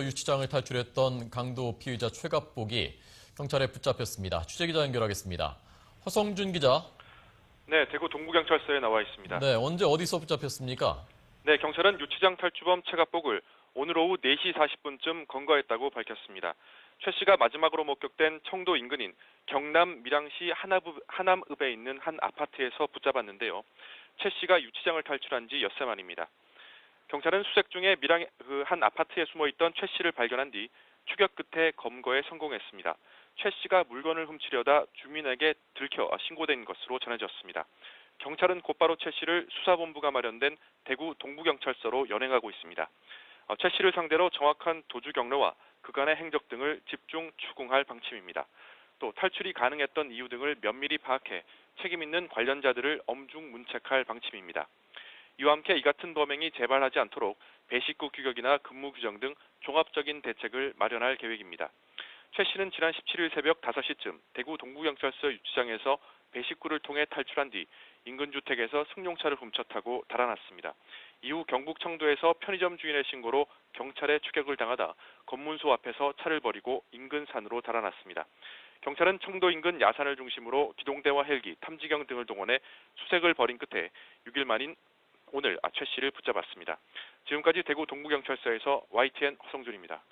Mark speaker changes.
Speaker 1: 유치장을 탈출했던 강도 피의자 최갑복이 경찰에 붙잡혔습니다. 취재기자 연결하겠습니다. 허성준 기자.
Speaker 2: 네, 대구 동부경찰서에 나와 있습니다.
Speaker 1: 네, 언제 어디서 붙잡혔습니까?
Speaker 2: 네, 경찰은 유치장 탈주범 최갑복을 오늘 오후 4시 40분쯤 검거했다고 밝혔습니다. 최 씨가 마지막으로 목격된 청도 인근인 경남 밀양시 하남읍, 하남읍에 있는 한 아파트에서 붙잡았는데요. 최 씨가 유치장을 탈출한 지 엿새 만입니다. 경찰은 수색 중에 밀양 그한 아파트에 숨어 있던 최 씨를 발견한 뒤 추격 끝에 검거에 성공했습니다. 최 씨가 물건을 훔치려다 주민에게 들켜 신고된 것으로 전해졌습니다. 경찰은 곧바로 최 씨를 수사본부가 마련된 대구 동부경찰서로 연행하고 있습니다. 어, 최 씨를 상대로 정확한 도주 경로와 그간의 행적 등을 집중 추궁할 방침입니다. 또 탈출이 가능했던 이유 등을 면밀히 파악해 책임 있는 관련자들을 엄중 문책할 방침입니다. 이와 함께 이 같은 범행이 재발하지 않도록 배식구 규격이나 근무 규정 등 종합적인 대책을 마련할 계획입니다. 최 씨는 지난 17일 새벽 5시쯤 대구 동부경찰서 유치장에서 배식구를 통해 탈출한 뒤 인근 주택에서 승용차를 훔쳐 타고 달아났습니다. 이후 경북 청도에서 편의점 주인의 신고로 경찰에 추격을 당하다 검문소 앞에서 차를 버리고 인근 산으로 달아났습니다. 경찰은 청도 인근 야산을 중심으로 기동대와 헬기, 탐지경 등을 동원해 수색을 벌인 끝에 6일 만인 오늘 아, 최 씨를 붙잡았습니다. 지금까지 대구 동부경찰서에서 YTN 허성준입니다.